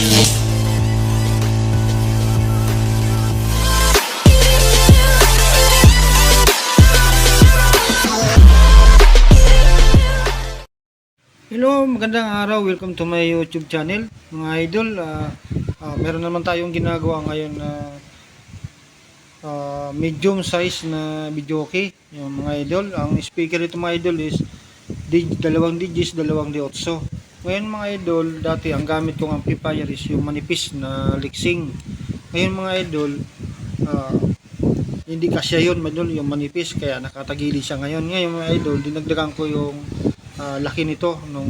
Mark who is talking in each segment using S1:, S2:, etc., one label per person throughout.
S1: Hello, magandang araw. Welcome to my YouTube channel. Mga idol, ah, ah, meron naman tayong ginagawa ngayon na ah, medium size na videoke. Yung mga idol, ang speaker nito mga idol is dig, dalawang digits, dalawang diotso. Ngayon mga idol, dati ang gamit kong amplifier is yung manipis na Lexing. Ngayon mga idol, ah, hindi kasya yun mga idol, yung manipis kaya nakatagili siya ngayon. Ngayon mga idol, dinagdagan ko yung ah, laki nito nung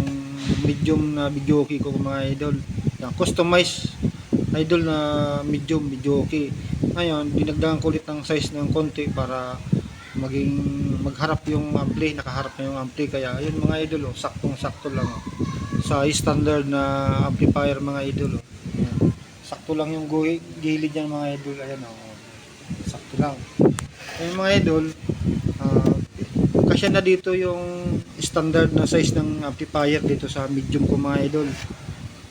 S1: medium na videoke ko mga idol. Yan, customize idol na medium videoke. Ngayon, dinagdagan ko ulit ng size ng konti para maging magharap yung ampli, nakaharap na yung ampli kaya ayun mga idol, oh, saktong-sakto lang oh. Sa standard na amplifier mga idol. Oh. Sakto lang yung gilid yan mga idol, ayan oh. Sakto lang. Ayun mga idol, ah, kasi na dito yung standard na size ng amplifier dito sa medium ko mga idol.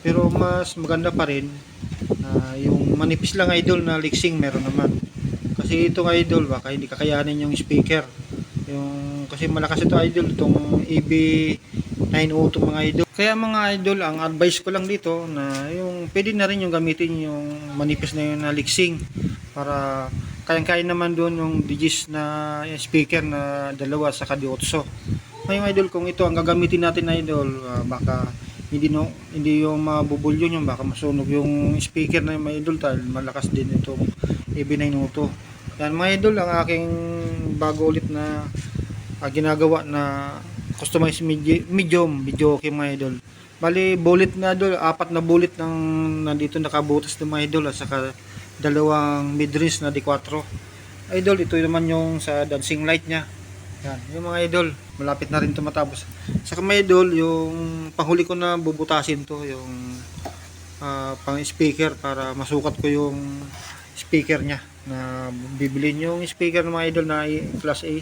S1: Pero mas maganda pa rin na yung manipis lang idol na Lexing meron naman. Kasi ito idol baka hindi kakayanin yung speaker. Yung kasi malakas ito idol itong EB902 mga idol. Kaya mga idol ang advice ko lang dito na yung pwede na rin yung gamitin yung manipis na yung na Lexing para kayang-kaya naman doon yung digis na speaker na dalawa sa kadiotso. Ngayon idol kung ito ang gagamitin natin idol ah, baka hindi no hindi yung mabubulyo yung baka masunog yung speaker na yung mga idol dahil malakas din itong EB902. Yan mga idol ang aking bago ulit na ah, ginagawa na customized medi- medium video okay mga idol. Bali bullet na idol, apat na bullet ng nandito nakabutas ng mga idol at saka dalawang mid-range na D4. Idol, ito naman yung sa dancing light niya. Yan, yung mga idol, malapit na rin ito matapos. Sa mga idol, yung panghuli ko na bubutasin to, yung ah, pang speaker para masukat ko yung speaker niya na bibilin yung speaker ng mga idol na class A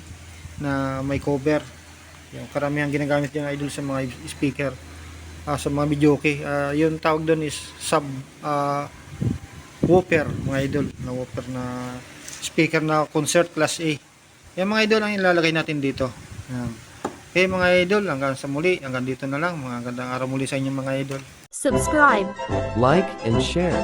S1: na may cover. Yung karamihan ginagamit yung idol sa mga speaker ah, sa mga video okay. Ah, yung tawag doon is sub ah, woofer mga idol na woofer na speaker na concert class A yan mga idol ang ilalagay natin dito yan. okay mga idol hanggang sa muli hanggang dito na lang mga gandang araw muli sa inyo mga idol
S2: subscribe,
S3: like and share.